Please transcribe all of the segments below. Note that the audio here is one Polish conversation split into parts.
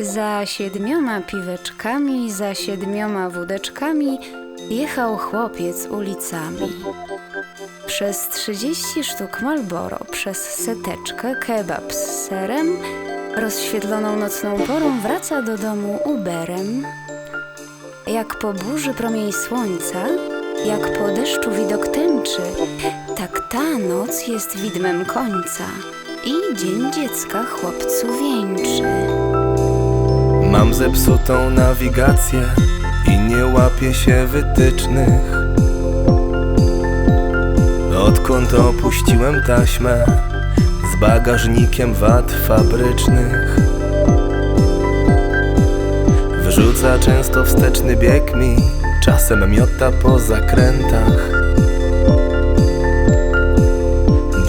Za siedmioma piweczkami, za siedmioma wódeczkami jechał chłopiec ulicami. Przez trzydzieści sztuk Malboro, przez seteczkę kebab z serem, rozświetloną nocną porą wraca do domu Uberem. Jak po burzy promień słońca, jak po deszczu widok tęczy, tak ta noc jest widmem końca i dzień dziecka chłopcu wieńczy. Mam zepsutą nawigację i nie łapię się wytycznych. Odkąd opuściłem taśmę z bagażnikiem wad fabrycznych, wyrzuca często wsteczny bieg mi, czasem miota po zakrętach.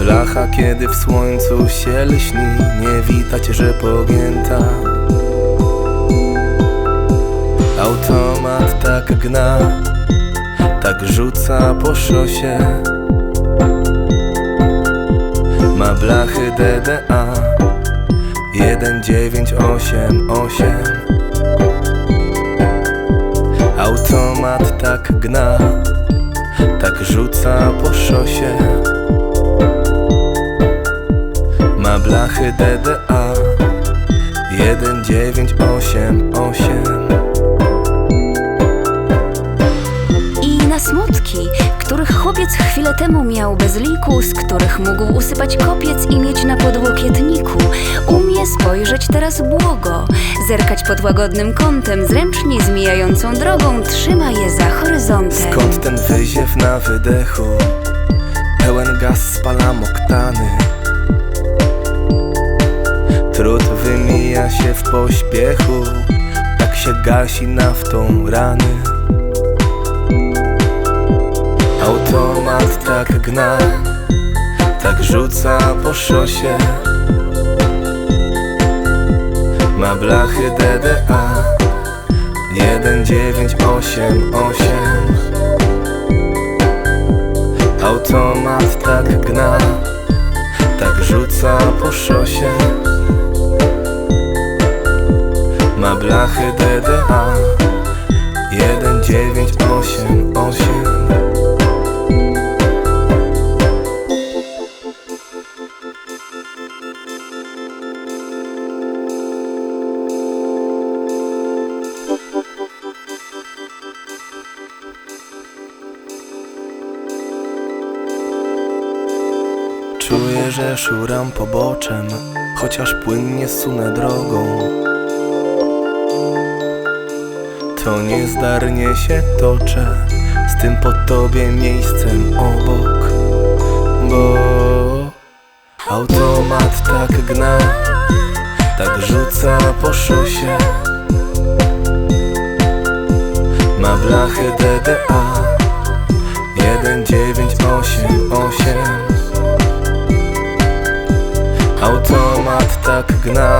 Blacha, kiedy w słońcu się lśni, nie widać, że pogięta. Automat tak gna, tak rzuca po szosie. Ma blachy DDA 1988 Automat tak gna, tak rzuca po szosie Ma blachy DDA 1988 I na smutki, których chłopiec chwilę temu miał bez liku, z których mógł usypać kopiec i mieć na podłokietniku, umie spojrzeć teraz błogo, zerkać pod łagodnym kątem, zręcznie zmijającą drogą, trzyma je za horyzontem. Skąd ten wyziew na wydechu? Pełen gaz spalam oktany wymija się w pośpiechu Tak się gasi naftą rany. Automat tak gna Tak rzuca po szosie. Ma blachy DDA 1988 Automat tak gna Tak rzuca po szosie Ma blachy DDA 1988 Czuję, że szuram poboczem Chociaż płynnie sunę drogą To niezdarnie się toczę Z tym po tobie miejscem obok Bo automat tak gna Tak rzuca po szosie. Ma blachy DDA 1988 Automat tak gna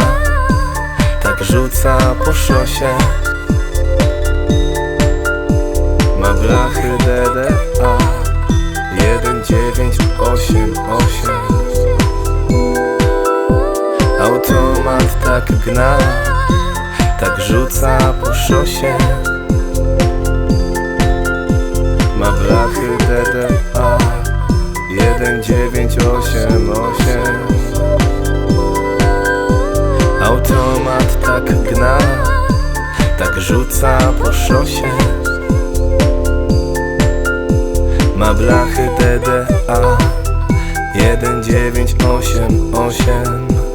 Tak rzuca po szosie tak gna Tak rzuca po szosie. Ma blachy DDA 1988 Automat tak gna Tak rzuca po szosie. Ma blachy DDA 1988